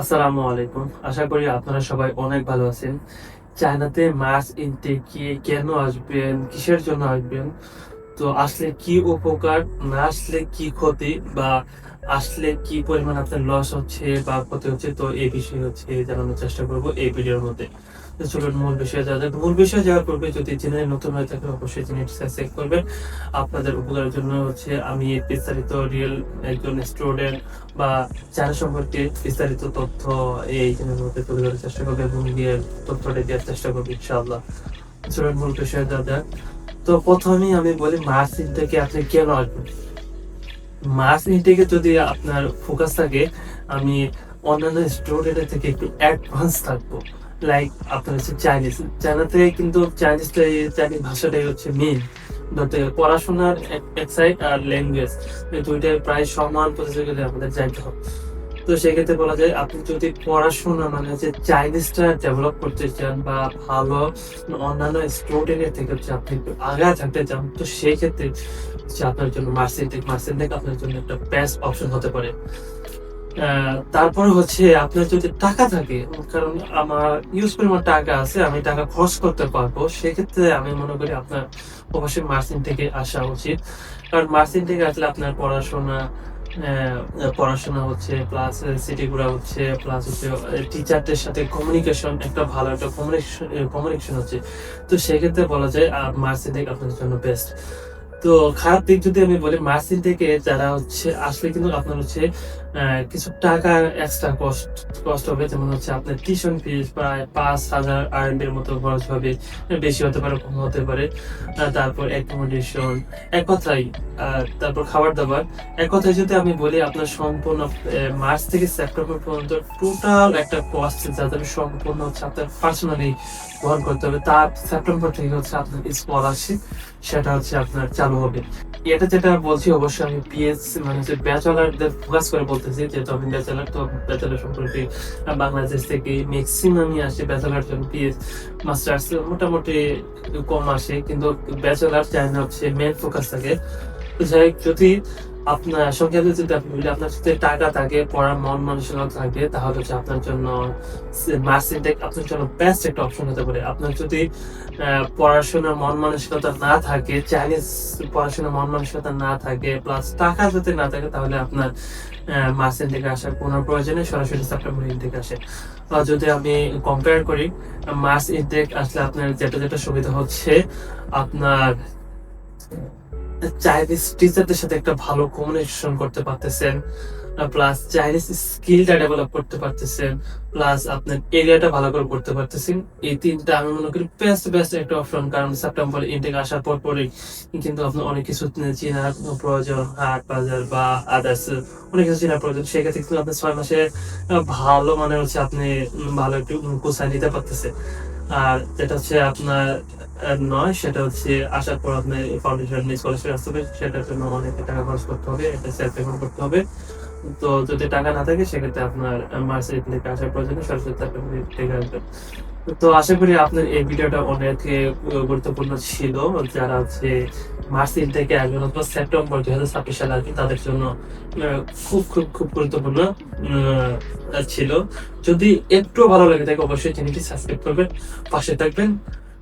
আসসালামু আলাইকুম। আশা করি আপনারা সবাই অনেক ভালো আছেন। চায়নাতে মাছ ইনটেকে কেন আসবেন? কিসের জন্য আসবেন? তো আসলে কি উপকার? না আসলে কি ক্ষতি? বা আসলে কি পরিমাণ আপনার লস হচ্ছে বা ক্ষতি হচ্ছে? তো এই বিষয়ে হচ্ছে জানানোর চেষ্টা করব এই ভিডিওর মধ্যে। চলুন মূল বিষয়ে যাক। মূল বিষয়ে যাওয়ার পূর্বে যদি চ্যানেল নতুন হয়ে থাকে অবশ্যই চ্যানেলটি সাবস্ক্রাইব করবেন। আপনাদের উপকারের জন্য হচ্ছে আমি বিস্তারিত রিয়েল একজন স্টুডেন্ট বা চায়না সম্পর্কে বিস্তারিত তথ্য এই চ্যানেলের মধ্যে তুলে ধরার চেষ্টা করব এবং রিয়েল তথ্যটা দেওয়ার চেষ্টা করব, ইনশাআল্লাহ। চলুন মূল বিষয়ে যাক। তো প্রথমেই আমি বলি মার্চ ইনটেকে আপনি কেন আসবেন? মার্চ ইনটেকে যদি আপনার ফোকাস থাকে, আমি অন্যান্য স্টুডেন্টের থেকে একটু অ্যাডভান্স থাকব। লাইক আপনার হচ্ছে চাইনিজ চায়নাতে কিন্তু চাইনিজটা চাইনিজ ভাষাটাই হচ্ছে মেন গেলে পড়াশোনার এক- সাইড আর ল্যাঙ্গুয়েজ দুইটাই প্রায় সমান প্রতিযোগিতায় আমাদের যাইতে হবে। তো সেক্ষেত্রে বলা যায়, আপনি যদি পড়াশোনা মানে হচ্ছে চাইনিজটা ডেভেলপ করতে চান বা ভালো অন্যান্য স্টুডেন্টের থেকে হচ্ছে আপনি একটু থাকতে চান, তো সেই ক্ষেত্রে আপনার জন্য মার্সেন্টেক মার্সেন্টেক আপনার জন্য একটা বেস্ট অপশন হতে পারে। তারপরে হচ্ছে আপনার যদি টাকা থাকে, কারণ আমার ইউজ পরিমাণ টাকা আছে, আমি টাকা খরচ করতে পারব, সেক্ষেত্রে আমি মনে করি আপনার অবশ্যই মার্সিন থেকে আসা উচিত। কারণ মার্সিন থেকে আসলে আপনার পড়াশোনা পড়াশোনা হচ্ছে প্লাস সিটি ঘোরা হচ্ছে প্লাস হচ্ছে টিচারদের সাথে কমিউনিকেশন একটা ভালো একটা কমিউনিকেশন কমিউনিকেশন হচ্ছে। তো সেক্ষেত্রে বলা যায় মার্সিন থেকে আপনার জন্য বেস্ট তো খারাপ দিক যদি আমি বলি মার্সিন থেকে যারা হচ্ছে, আসলে কিন্তু আপনার হচ্ছে কিছু টাকা এক্সট্রা কস্ট কষ্ট হবে, যেমন হচ্ছে আপনার টিউশন ফিস প্রায় পাঁচ হাজার আরএমবির মতো খরচ হবে, বেশি হতে পারে, কম হতে পারে। তারপর অ্যাকোমোডেশন এক কথাই তারপর খাবার দাবার। এক কথায় যদি আমি বলি, আপনার সম্পূর্ণ মার্চ থেকে সেপ্টেম্বর পর্যন্ত টোটাল একটা কস্ট যাতে সম্পূর্ণ হচ্ছে আপনার পার্সোনালি বহন করতে হবে, তার সেপ্টেম্বর থেকে হচ্ছে আপনার স্কলারশিপ সেটা হচ্ছে আপনার চালু হবে। এটা যেটা বলছি, অবশ্যই আমি পিএস মানে হচ্ছে ব্যাচেলারদের ফোকাস করে বলতেছি, যেহেতু আমি ব্যাচেলার, তো ব্যাচেলার সম্পর্কে বাংলাদেশ থেকে ম্যাক্সিমামই আসে ব্যাচেলার জন্য পিএস মাস্টার্স মোটামুটি কম আসে, কিন্তু ব্যাচেলার চাইনা হচ্ছে মেন ফোকাস থাকে। যাই যদি আপনার সংক্ষেপে যদি আপনি বলি আপনার যদি টাকা থাকে পড়ার মন মানসিকতা থাকে, তাহলে হচ্ছে আপনার জন্য মার্সিনটেক আপনার জন্য বেস্ট একটা অপশন হতে পারে। আপনার যদি পড়াশোনার মন মানসিকতা না থাকে চাইনিজ পড়াশোনার মন মানসিকতা না থাকে প্লাস টাকা যদি না থাকে, তাহলে আপনার মার্সেন থেকে আসার কোনো প্রয়োজনে সরাসরি সেপ্টেম্বর ইনটেক আসে। আর যদি আমি কম্পেয়ার করি মার্চ ইনটেক আসলে আপনার যেটা যেটা সুবিধা হচ্ছে, আপনার চাইনিজ টিচারদের সাথে একটা ভালো কমিউনিকেশন করতে পারতেছেন প্লাস চাইনিজ স্কিলটা ডেভেলপ করতে পারতেছেন প্লাস আপনার এরিয়াটা ভালো করে করতে পারতেছেন। এই তিনটা আমি মনে করি বেস্ট বেস্ট একটা অপশন কারণ সেপ্টেম্বর আসার পর পরেই কিন্তু আপনার অনেক কিছু চেনার প্রয়োজন, হাট বাজার বা আদার্স অনেক কিছু চেনার প্রয়োজন। সেক্ষেত্রে কিন্তু আপনি ছয় মাসে ভালো মানে হচ্ছে আপনি ভালো একটু কোথায় নিতে পারতেছে আর যেটা হচ্ছে আপনার নয়, সেটা হচ্ছে আসার পর আপনার ফাউন্ডেশন স্কলারশিপ আসতে হবে, সেটার জন্য অনেক টাকা খরচ করতে হবে এটা সেলফ পেমেন্ট করতে হবে। তো যদি টাকা না থাকে, সেক্ষেত্রে আপনার মার্সেট থেকে আসার প্রয়োজনে সরাসরি টাকা থেকে আসবেন তো আশা করি আপনার এই ভিডিওটা অনেক গুরুত্বপূর্ণ ছিল, যারা হচ্ছে মার্চের থেকে আসবেন অথবা সেপ্টেম্বর দুই হাজার ছাব্বিশ সালে আর কি তাদের জন্য খুব খুব খুব গুরুত্বপূর্ণ ছিল। যদি একটু ভালো লাগে থাকে, অবশ্যই চ্যানেলটি সাবস্ক্রাইব করবেন, পাশে থাকবেন।